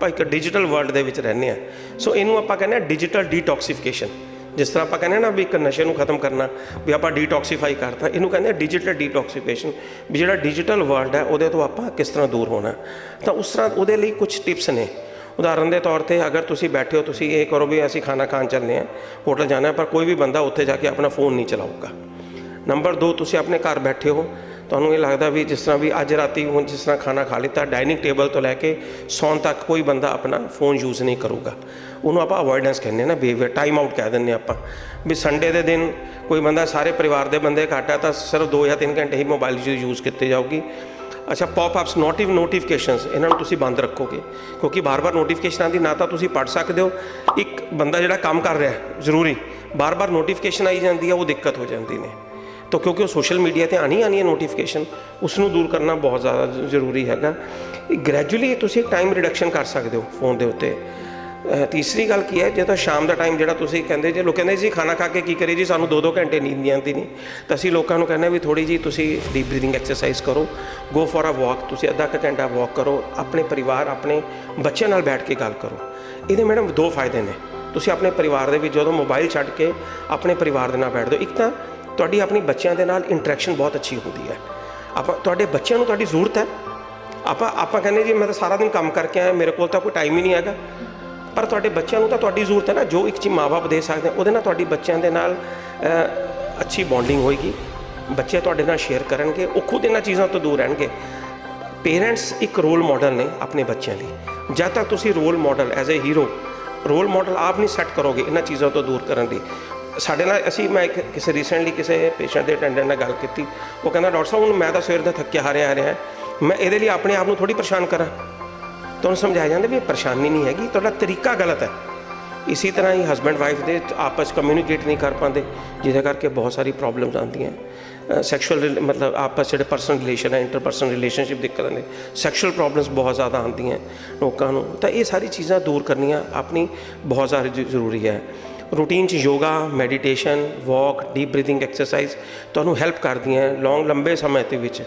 ਆਪਾਂ ਇੱਕ digital world ਦੇ ਵਿੱਚ ਰਹਿੰਦੇ ਆ ਸੋ ਇਹਨੂੰ ਆਪਾਂ ਕਹਿੰਦੇ ਆ ਡਿਜੀਟਲ ਡੀਟੌਕਸੀਫਿਕੇਸ਼ਨ ਜਿਸ ਤਰ੍ਹਾਂ ਆਪਾਂ ਕਹਿੰਦੇ ਆ ਨਾ ਵੀ ਇੱਕ ਨਸ਼ੇ ਨੂੰ ਖਤਮ ਕਰਨਾ, ਵੀ ਆਪਾਂ ਡੀਟੌਕਸੀਫਾਈ ਕਰਤਾ, ਇਹਨੂੰ ਕਹਿੰਦੇ ਆ ਡਿਜੀਟਲ ਡੀਟੌਕਸੀਫਿਕੇਸ਼ਨ ਵੀ ਜਿਹੜਾ ਡਿਜੀਟਲ ਵਰਲਡ ਹੈ, ਉਹਦੇ ਤੋਂ ਆਪਾਂ ਕਿਸ ਤਰ੍ਹਾਂ ਦੂਰ ਹੋਣਾ। ਤਾਂ ਉਸ ਤਰ੍ਹਾਂ ਉਹਦੇ ਲਈ ਕੁਝ ਟਿਪਸ ਨੇ। ਉਦਾਹਰਨ ਦੇ ਤੌਰ ਤੇ ਅਗਰ ਤੁਸੀਂ ਬੈਠੇ ਹੋ, ਤੁਸੀਂ ਇਹ ਕਰੋ ਵੀ ਅਸੀਂ ਖਾਣਾ ਖਾਣ ਚੱਲਦੇ ਹਾਂ ਹੋਟਲ ਜਾਣਾ ਪਰ ਕੋਈ ਵੀ ਬੰਦਾ ਉੱਥੇ ਜਾ ਕੇ ਆਪਣਾ ਫੋਨ ਨਹੀਂ ਚਲਾਊਗਾ। ਨੰਬਰ 2 ਤੁਸੀਂ ਆਪਣੇ ਘਰ ਬੈਠੇ ਹੋ ਤੁਹਾਨੂੰ ਇਹ ਲੱਗਦਾ ਵੀ ਜਿਸ ਤਰ੍ਹਾਂ ਵੀ ਅੱਜ ਰਾਤੀ ਹੁਣ ਜਿਸ ਤਰ੍ਹਾਂ ਖਾਣਾ ਖਾ ਲਿੱਤਾ ਡਾਈਨਿੰਗ ਟੇਬਲ ਤੋਂ ਲੈ ਕੇ ਸੌਣ ਤੱਕ ਕੋਈ ਬੰਦਾ ਆਪਣਾ ਫੋਨ ਯੂਜ਼ ਨਹੀਂ ਕਰੂਗਾ। ਉਹਨੂੰ ਆਪਾਂ ਅਵੋਇਡੈਂਸ ਕਹਿੰਦੇ ਹਾਂ ਨਾ ਬਿਹੇਵੀਅਰ ਟਾਈਮ ਆਊਟ ਕਹਿ ਦਿੰਦੇ ਹਾਂ ਆਪਾਂ। ਵੀ ਸੰਡੇ ਦੇ ਦਿਨ ਕੋਈ ਬੰਦਾ ਸਾਰੇ ਪਰਿਵਾਰ ਦੇ ਬੰਦੇ ਘੱਟ ਹੈ ਤਾਂ ਸਿਰਫ 2 ਜਾਂ 3 ਘੰਟੇ ਹੀ ਮੋਬਾਈਲ ਯੂਜ਼ ਕੀਤੇ ਜਾਊਗੀ। ਅੱਛਾ ਪੌਪ ਅਪਸ ਨੋਟਿਵ ਨੋਟੀਫਿਕੇਸ਼ਨਸ ਇਹਨਾਂ ਨੂੰ ਤੁਸੀਂ ਬੰਦ ਰੱਖੋਗੇ। ਕਿਉਂਕਿ ਬਾਰ-ਬਾਰ ਨੋਟੀਫਿਕੇਸ਼ਨਾਂ ਦੀ ਨਾ ਤਾਂ ਤੁਸੀਂ ਪੜ੍ਹ ਸਕਦੇ ਹੋ। ਇੱਕ ਬੰਦਾ ਜਿਹੜਾ ਕੰਮ ਕਰ ਰਿਹਾ, ਜ਼ਰੂਰੀ, ਬਾਰ-ਬਾਰ ਨੋਟੀਫਿਕੇਸ਼ਨ ਆਈ ਜਾਂਦੀ ਹੈ, ਉਹ ਦਿੱਕਤ ਹੋ ਜਾਂਦੀ ਨੇ। ਤਾਂ ਕਿਉਂਕਿ ਉਹ ਸੋਸ਼ਲ ਮੀਡੀਆ ਤੇ ਆਣੀ ਆਣੀ ਹੈ ਨੋਟੀਫਿਕੇਸ਼ਨ ਉਸ ਨੂੰ ਦੂਰ ਕਰਨਾ ਬਹੁਤ ਜ਼ਿਆਦਾ ਜ਼ਰੂਰੀ ਹੈਗਾ। ਗ੍ਰੈਜੂਅਲੀ ਤੁਸੀਂ ਟਾਈਮ ਰਿਡਕਸ਼ਨ ਕਰ ਸਕਦੇ ਹੋ ਫੋਨ ਦੇ ਉੱਤੇ। ਤੀਸਰੀ ਗੱਲ ਕੀ ਹੈ, ਜੇ ਤਾਂ ਸ਼ਾਮ ਦਾ ਟਾਈਮ ਜਿਹੜਾ ਤੁਸੀਂ ਕਹਿੰਦੇ, ਜੇ ਲੋਕ ਕਹਿੰਦੇ ਜੀ ਖਾਣਾ ਖਾ ਕੇ ਕੀ ਕਰੀਏ ਜੀ, ਸਾਨੂੰ 2-2 ਘੰਟੇ ਨੀਂਦ ਨਹੀਂ ਆਉਂਦੀ ਨਹੀਂ ਤਾਂ ਅਸੀਂ ਲੋਕਾਂ ਨੂੰ ਕਹਿੰਦੇ ਵੀ ਥੋੜੀ ਜੀ ਤੁਸੀਂ ਡੀਪ ਬਰੀਥਿੰਗ ਐਕਸਰਸਾਈਜ਼ ਕਰੋ। ਗੋ ਫॉर ਅ ਵਾਕ ਤੁਸੀਂ ਅੱਧਾ ਕੁ ਘੰਟਾ ਵਾਕ ਕਰੋ। ਆਪਣੇ ਪਰਿਵਾਰ, ਆਪਣੇ ਬੱਚਿਆਂ ਨਾਲ ਬੈਠ ਕੇ ਗੱਲ ਕਰੋ। ਇਹਦੇ ਮੈਡਮ ਦੋ ਫਾਇਦੇ ਨੇ। ਤੁਸੀਂ ਆਪਣੇ ਪਰਿਵਾਰ ਦੇ ਵਿੱਚ ਜਦੋਂ ਮੋਬਾਈਲ ਛੱਡ ਕੇ ਆਪਣੇ ਪਰਿਵਾਰ ਦੇ ਨਾਲ ਬੈਠਦੇ ਹੋ ਇੱਕ ਤਾਂ ਤੁਹਾਡੀ ਆਪਣੀ ਬੱਚਿਆਂ ਦੇ ਨਾਲ ਇੰਟਰੈਕਸ਼ਨ ਬਹੁਤ ਅੱਛੀ ਹੁੰਦੀ ਹੈ। ਆਪਾਂ ਤੁਹਾਡੇ ਬੱਚਿਆਂ ਨੂੰ ਤੁਹਾਡੀ ਜ਼ਰੂਰਤ ਹੈ। ਆਪਾਂ ਆਪਾਂ ਕਹਿੰਦੇ ਜੀ ਮੈਂ ਤਾਂ ਸਾਰਾ ਦਿਨ ਕੰਮ ਕਰਕੇ ਆਇਆ ਮੇਰੇ ਕੋਲ ਤਾਂ ਕੋਈ ਟਾਈਮ ਹੀ ਨਹੀਂ ਹੈਗਾ। ਪਰ ਤੁਹਾਡੇ ਬੱਚਿਆਂ ਨੂੰ ਤਾਂ ਤੁਹਾਡੀ ਜ਼ਰੂਰਤ ਹੈ ਨਾ ਜੋ ਇੱਕ ਚੀਜ਼ ਮਾਪੇ ਦੇ ਸਕਦੇ ਆ, ਉਹਦੇ ਨਾਲ ਤੁਹਾਡੀ ਬੱਚਿਆਂ ਦੇ ਨਾਲ ਅੱਛੀ ਬੌਂਡਿੰਗ ਹੋਏਗੀ। ਬੱਚੇ ਤੁਹਾਡੇ ਨਾਲ ਸ਼ੇਅਰ ਕਰਨਗੇ ਉਹ ਖੁਦ ਇਹਨਾਂ ਚੀਜ਼ਾਂ ਤੋਂ ਦੂਰ ਰਹਿਣਗੇ। ਪੇਰੈਂਟਸ ਇੱਕ ਰੋਲ ਮਾਡਲ ਨੇ ਆਪਣੇ ਬੱਚਿਆਂ ਲਈ। ਜਦ ਤੱਕ ਤੁਸੀਂ role model as a hero role model ਆਪ ਨਹੀਂ ਸੈੱਟ ਕਰੋਗੇ ਇਹਨਾਂ ਚੀਜ਼ਾਂ ਤੋਂ ਦੂਰ ਕਰਨ ਦੀ। ਸਾਡੇ ਨਾਲ ਅਸੀਂ, ਮੈਂ ਇੱਕ ਕਿਸੇ ਰੀਸੈਂਟਲੀ ਕਿਸੇ ਪੇਸ਼ੈਂਟ ਦੇ ਅਟੈਂਡੈਂਟ ਨਾਲ ਗੱਲ ਕੀਤੀ। ਉਹ ਕਹਿੰਦਾ, ਡਾਕਟਰ ਸਾਹਿਬ, ਹੁਣ ਮੈਂ ਤਾਂ ਸਵੇਰ ਦਾ ਥੱਕਿਆ ਹਾਰਿਆ ਆ ਰਿਹਾ ਮੈਂ ਇਹਦੇ ਲਈ ਆਪਣੇ ਆਪ ਨੂੰ ਥੋੜੀ ਪਰੇਸ਼ਾਨ ਕਰਾਂ। ਤੁਹਾਨੂੰ ਸਮਝਾਇਆ ਜਾਂਦਾ ਵੀ ਇਹ ਪਰੇਸ਼ਾਨੀ ਨਹੀਂ ਹੈਗੀ, ਤੁਹਾਡਾ ਤਰੀਕਾ ਗਲਤ ਹੈ। ਇਸੇ ਤਰ੍ਹਾਂ ਹੀ ਹਸਬੈਂਡ ਵਾਈਫ ਦੇ ਆਪਸ ਕਮਿਊਨੀਕੇਟ ਨਹੀਂ ਕਰ ਪਾਉਂਦੇ, ਜਿਹਦੇ ਕਰਕੇ ਬਹੁਤ ਸਾਰੀ ਪ੍ਰੋਬਲਮਸ ਆਉਂਦੀਆਂ ਸੈਕਸ਼ੂਅਲ ਮਤਲਬ ਆਪਸ ਜਿਹੜੇ ਪਰਸਨਲ ਰਿਲੇਸ਼ਨ ਹੈ ਇੰਟਰਪਰਸਨਲ ਰਿਲੇਸ਼ਨਸ਼ਿਪ ਦਿੱਕਤ ਆਉਂਦੇ ਸੈਕਸ਼ੂਅਲ ਪ੍ਰੋਬਲਮਸ ਬਹੁਤ ਜ਼ਿਆਦਾ ਆਉਂਦੀਆਂ ਲੋਕਾਂ ਨੂੰ। ਤਾਂ ਇਹ ਸਾਰੀ ਚੀਜ਼ਾਂ ਦੂਰ ਕਰਨੀਆਂ ਆਪਣੀ ਬਹੁਤ ਜ਼ਿਆਦਾ ਜ਼ਰੂਰੀ ਹੈ। ਰੂਟੀਨ 'ਚ yoga meditation walk deep breathing exercise ਤੁਹਾਨੂੰ ਹੈਲਪ ਕਰਦੀਆਂ ਲੌਂਗ ਲੰਬੇ ਸਮੇਂ ਦੇ ਵਿੱਚ।